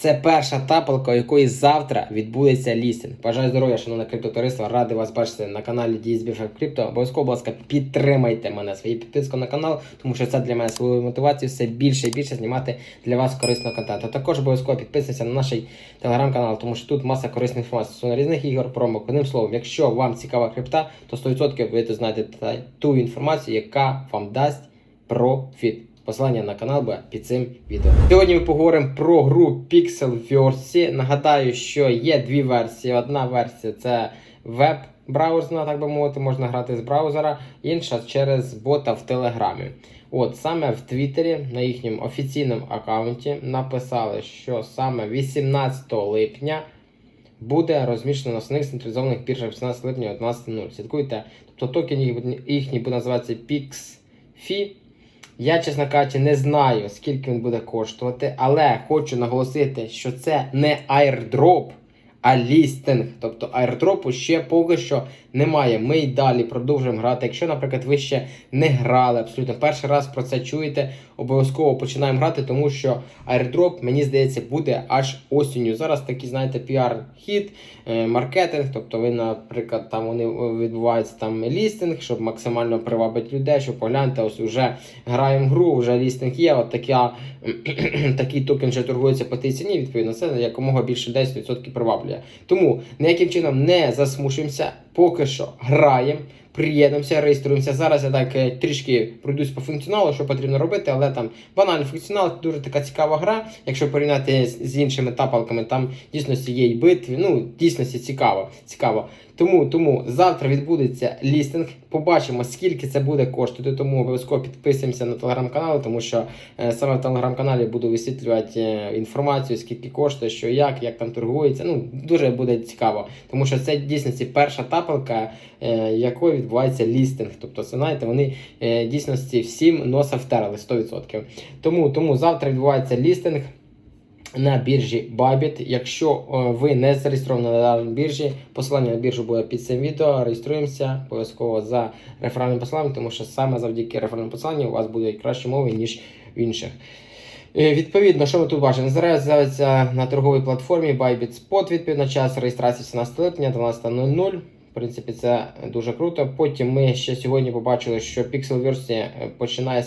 Це перша тапалка, у якої завтра відбудеться лістинг. Бажаю здоров'я, шановне криптотовариство. Радий вас бачити на каналі DSB Crypto. Обов'язково, будь ласка, підтримайте мене своєю підпискою на канал, тому що це для мене своєю мотивацією все більше і більше знімати для вас корисного контенту. Також обов'язково підписуйтесь на наш телеграм-канал, тому що тут маса корисної інформації стосовно різних ігор, промок. Одним словом, якщо вам цікава крипта, то 100% ви знайдете ту інформацію, яка вам дасть профіт. Посилання на канал буде під цим відео. Сьогодні ми поговоримо про гру Pixelverse. Нагадаю, що є дві версії. Одна версія це веб браузерна, так би мовити, можна грати з браузера, інша через бота в Телеграмі. От саме в Твіттері на їхньому офіційному аккаунті написали, що саме 18 липня буде розміщено на основних централізованих біржах 18 липня о 12.00. Слідкуйте. Тобто токен їхній буде називатися PixFi. Я, чесно кажучи, не знаю, скільки він буде коштувати, але хочу наголосити, що це не airdrop, а лістинг. Тобто airdropу ще поки що немає. Ми й далі продовжуємо грати. Якщо, наприклад, ви ще не грали, абсолютно перший раз про це чуєте, обов'язково починаємо грати, тому що airdrop, мені здається, буде аж осінню. Зараз такий, знаєте, піар-хід, е, маркетинг. Тобто, ви, наприклад, там вони е, відбуваються там лістинг, щоб максимально привабити людей, щоб погляньте, ось уже граємо гру, вже лістинг є. От така, такий токен вже торгується по тій ціні. Відповідно, це якомога більше 10% приваблює. Тому ніяким чином не засмушуємося, поки що граємо. Приєднуємося, реєструємося. Зараз я так е, трішки пройдусь по функціоналу, що потрібно робити, але там банальний функціонал, дуже така цікава гра. Якщо порівняти з, іншими тапалками, там дійсності є й битві. Ну, дійсності цікаво. цікаво. Тому, тому завтра відбудеться лістинг. Побачимо, скільки це буде коштувати. Тому обов'язково підписуємося на телеграм-канал, тому що е, саме в телеграм-каналі буду висвітлювати е, інформацію, скільки коштує, що як, як там торгується. Ну, дуже буде цікаво, тому що це дійсності перша тапалка, е, якою відбувається лістинг. Тобто, це знаєте, вони е, дійсності всім носа втерли 100%. Тому, тому завтра відбувається лістинг. На біржі Bybit. Якщо е, ви не зареєстровані на даній біржі, посилання на біржу буде під цим відео. Реєструємося обов'язково за реферальним посиланням, тому що саме завдяки реферальному посиланню у вас будуть кращі мови, ніж в інших. Е, Відповідно, що ми тут бачимо? Зараз з'явиться на торговій платформі Bybit Spot, відповідно, час реєстрації 17 липня 12.00. В принципі, це дуже круто. Потім ми ще сьогодні побачили, що Pixelverse починає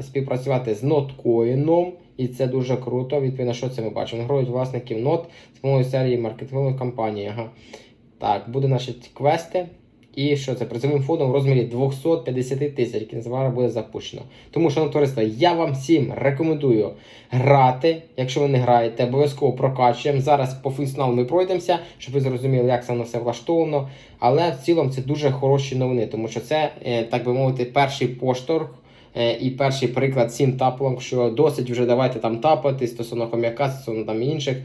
співпрацювати, з Notcoin, і це дуже круто. Відповідно, що це ми бачимо? Грають власників нот з допомогою серії маркетингових компаній. Ага. Так, буде наші квести. І що це призовим фондом в розмірі 250 тисяч, незабаром буде запущено. Тому, шановне товариство, я вам всім рекомендую грати. Якщо ви не граєте, обов'язково прокачуємо. Зараз по функціоналу ми пройдемося, щоб ви зрозуміли, як це воно все влаштовано. Але в цілому це дуже хороші новини, тому що це, е, так би мовити, перший поштовх. Е, І перший приклад цим тапалом, що досить вже давайте там тапати стосовно хом'яка, стосовно там інших.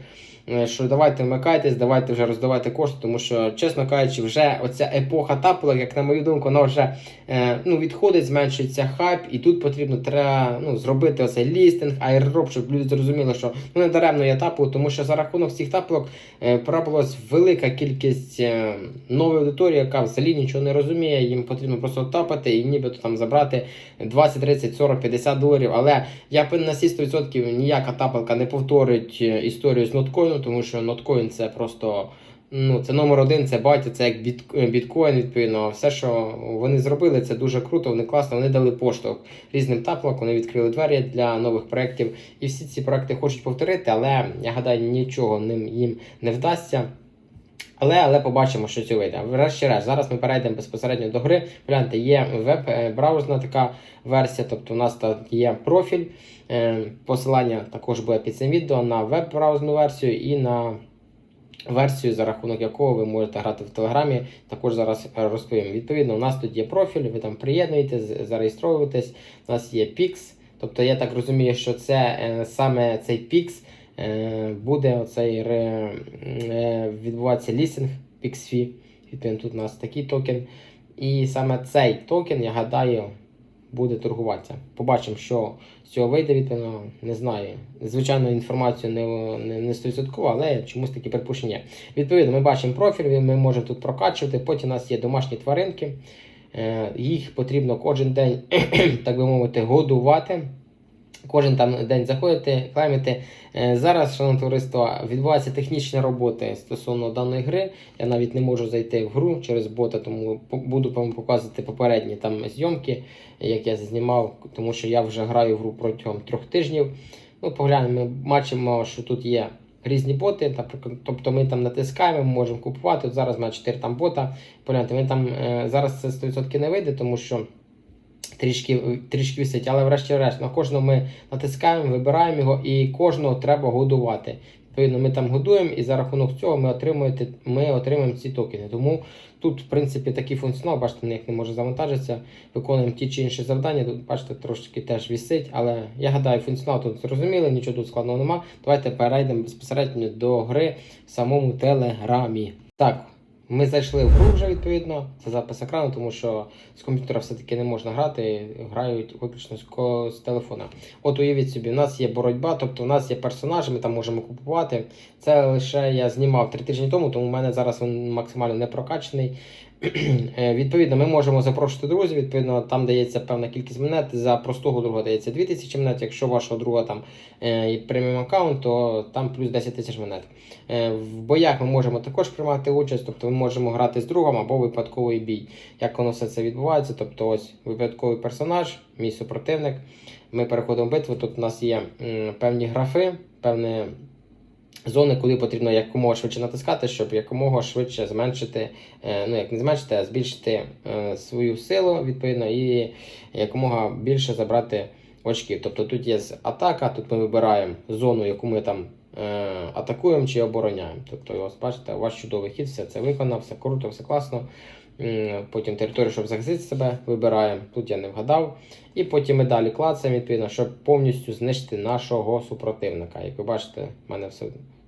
Е, Що давайте вмикайтесь, давайте вже роздавайте кошти, тому що, чесно кажучи, вже оця епоха тапалок, як на мою думку, вона вже е, ну, відходить, зменшується хайп, і тут потрібно треба ну, зробити оцей лістинг, аердроп, щоб люди зрозуміли, що ну не даремно я тапаю, тому що за рахунок цих тапалок е, трапилась велика кількість е, нової аудиторії, яка взагалі нічого не розуміє. Їм потрібно просто тапати і нібито там забрати 20, 30, 40, 50 доларів. Але я на всі 100% ніяка тапалка не повторить е, історію з ноткоїну, тому що ноткоін це просто. Ну, це номер один, це батя, це як е, біткоін, відповідно. Все, що вони зробили, це дуже круто, вони класно, вони дали поштовх різним таплок, вони відкрили двері для нових проєктів. І всі ці проекти хочуть повторити, але я гадаю, нічого ним їм не вдасться. Але, але побачимо, що це вийде. Врешті-решт, зараз ми перейдемо безпосередньо до гри. Гляньте, є веб-браузерна така версія, тобто у нас тут є профіль. Е, Посилання також буде під цим відео на веб-браузерну версію і на версію, за рахунок якого ви можете грати в Телеграмі. Також зараз е, розповім. Відповідно, у нас тут є профіль, ви там приєднуєтесь, зареєстровуєтесь. У нас є Pix. Тобто я так розумію, що це е, саме цей Pix е, буде оцей ре, е, відбуватися лістинг PixFi. Відповідно, тут у нас такий токен. І саме цей токен, я гадаю, буде торгуватися. Побачимо, що з цього вийде, відповідно, не знаю. Звичайно, інформацію не, не, не 100%, але чомусь такі припущення. Відповідно, ми бачимо профіль, ми можемо тут прокачувати. Потім у нас є домашні тваринки. Е, Їх потрібно кожен день, так би мовити, годувати. Кожен там день заходите, клеймите. Е, Зараз, шановне товариство, відбуваються технічні роботи стосовно даної гри. Я навіть не можу зайти в гру через бота, тому буду вам показувати попередні там зйомки, як я знімав, тому що я вже граю в гру протягом трьох тижнів. Ну, поглянемо, ми бачимо, що тут є різні боти. Тобто ми там натискаємо, ми можемо купувати. От зараз у 4 там бота. Погляньте, ми там е, зараз це 100% не вийде, тому що трішки, трішки висить, але врешті-решт на кожного ми натискаємо, вибираємо його і кожного треба годувати. Відповідно, ми там годуємо, і за рахунок цього ми отримуємо, ми отримуємо ці токени. Тому тут, в принципі, такий функціонал, бачите, ніяк не може завантажитися. Виконуємо ті чи інші завдання. Тут, бачите, трошки теж вісить, але я гадаю, функціонал тут зрозумілий, нічого тут складного нема. Давайте перейдемо безпосередньо до гри в самому телеграмі. Так. Ми зайшли в гру вже відповідно. Це запис екрану, тому що з комп'ютера все-таки не можна грати, грають виключно з, телефона. От уявіть собі, у нас є боротьба, тобто у нас є персонажі, ми там можемо купувати. Це лише я знімав три тижні тому, тому в мене зараз він максимально не прокачаний. Е, Відповідно, ми можемо запрошувати друзів. Відповідно, там дається певна кількість монет. За простого друга дається 2000 монет. Якщо вашого друга там е, і преміум аккаунт, то там плюс 10 тисяч монет. Е, В боях ми можемо також приймати участь, тобто ми можемо грати з другом або випадковий бій. Як воно все це відбувається? Тобто, ось випадковий персонаж, мій супротивник. Ми переходимо в битву. Тут у нас є певні графи, певне зони, куди потрібно якомога швидше натискати, щоб якомога швидше зменшити, е, ну як не зменшити, а збільшити е, свою силу відповідно і якомога більше забрати очків. Тобто тут є атака, тут ми вибираємо зону, яку ми там е, атакуємо чи обороняємо. Тобто, ось бачите, вас чудовий хід, все це виконав, все круто, все класно. Потім територію, щоб захистити себе, вибираємо. Тут я не вгадав. І потім ми далі клацаємо, відповідно, щоб повністю знищити нашого супротивника. Як ви бачите, в мене все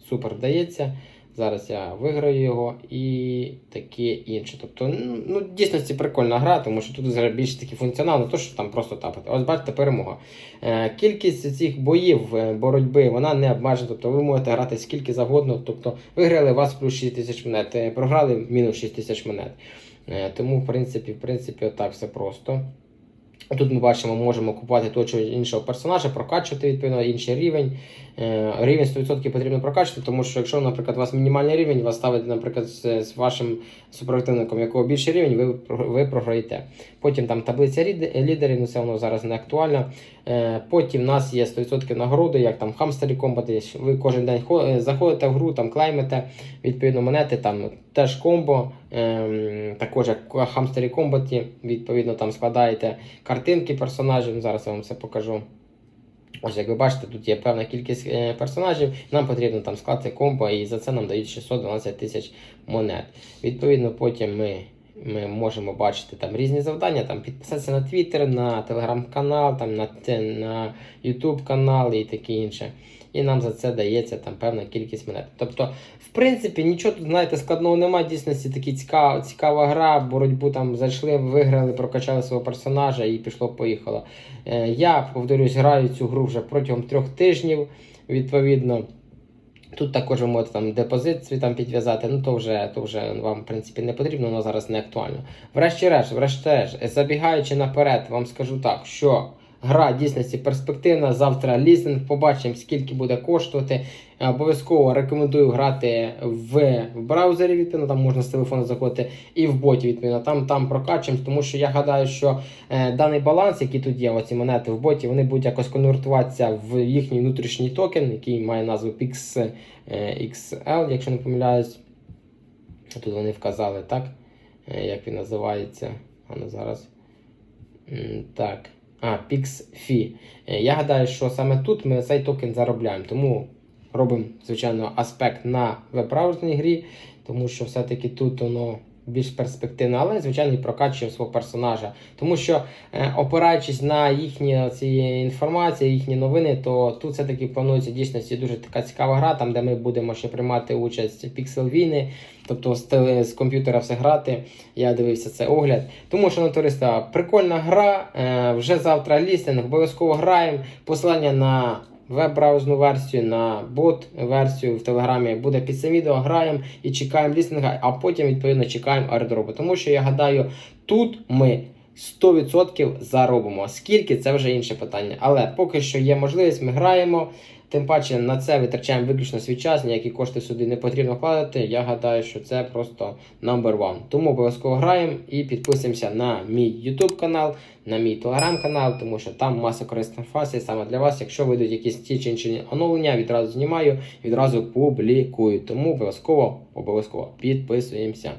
супер вдається. Зараз я виграю його і таке інше. Тобто, ну, дійсно це прикольна гра, тому що тут більш такий функціонал, не то, що там просто тапати. Ось бачите, перемога. Е, кількість цих боїв, е, боротьби, вона не обмежена. Тобто ви можете грати скільки завгодно. Тобто виграли вас плюс 6 тисяч монет, е, програли мінус 6 тисяч монет. Е, тому, в принципі, в принципі, отак все просто. Тут ми бачимо, можемо купувати того чи іншого персонажа, прокачувати відповідно інший рівень. Е, Рівень 100% потрібно прокачувати, тому що якщо, наприклад, у вас мінімальний рівень, вас ставить, наприклад, з вашим супротивником, якого більший рівень, ви, ви програєте. Потім там таблиця лідерів, ну це воно зараз не актуально. Е, Потім в нас є 100% нагороди, як там хамстері комбати. Ви кожен день е, заходите в гру, там клеймите, відповідно монети, там теж комбо, ем, також як хамстері комбаті, відповідно там складаєте картинки персонажів. Зараз я вам все покажу. Ось, як ви бачите, тут є певна кількість е, персонажів. Нам потрібно там скласти комбо, і за це нам дають 612 тисяч монет. Відповідно, потім ми, ми можемо бачити там різні завдання, там підписатися на Twitter, на телеграм-канал, там на, на YouTube канал і таке інше. І нам за це дається там певна кількість монет. Тобто, в принципі, нічого тут, знаєте, складного немає. Дійсності такі цікава, цікава гра, боротьбу там зайшли, виграли, прокачали свого персонажа і пішло-поїхало. Е, Я, повторюсь, граю цю гру вже протягом трьох тижнів. Відповідно, тут також ви можете там депозит свій там підв'язати, ну то вже, то вже вам, в принципі, не потрібно, воно зараз не актуально. Врешті-решт, врешті-решт, забігаючи наперед, вам скажу так, що. Гра дійсності перспективна. Завтра лізинг, побачимо, скільки буде коштувати. Обов'язково рекомендую грати в браузері, відповідно, там можна з телефону заходити, і в боті, відповідно, там, там прокачуємо, тому що я гадаю, що е, даний баланс, який тут є, оці монети в боті, вони будуть якось конвертуватися в їхній внутрішній токен, який має назву PIX е, XL, якщо не помиляюсь. Тут вони вказали, так? Е, Як він називається? А ну зараз. М, Так. А, PixFi. Е, Я гадаю, що саме тут ми цей токен заробляємо. Тому робимо, звичайно, аспект на веб-браузерній грі, тому що все-таки тут воно більш перспективне, але, звичайно, і прокачуємо свого персонажа. Тому що, е, опираючись на їхні ці інформації, їхні новини, то тут все-таки планується дійсності дуже така цікава гра, там де ми будемо ще приймати участь піксел війни, тобто з, теле- з комп'ютера все грати. Я дивився цей огляд. Тому що на туриста прикольна гра. Е, вже завтра лістинг, обов'язково граємо. Посилання на веб-браузну версію, на бот-версію в Телеграмі буде під цим відео. Граємо і чекаємо лістинга, а потім, відповідно, чекаємо аеродропу. Тому що я гадаю, тут ми 100% заробимо. Скільки це вже інше питання. Але поки що є можливість, ми граємо. Тим паче на це витрачаємо виключно свій час, ніякі кошти сюди не потрібно вкладати. Я гадаю, що це просто number one. Тому обов'язково граємо і підписуємося на мій YouTube канал, на мій телеграм канал, тому що там маса корисних інформації саме для вас. Якщо вийдуть якісь ті чи інші оновлення, відразу знімаю, відразу публікую. Тому обов'язково обов'язково підписуємося.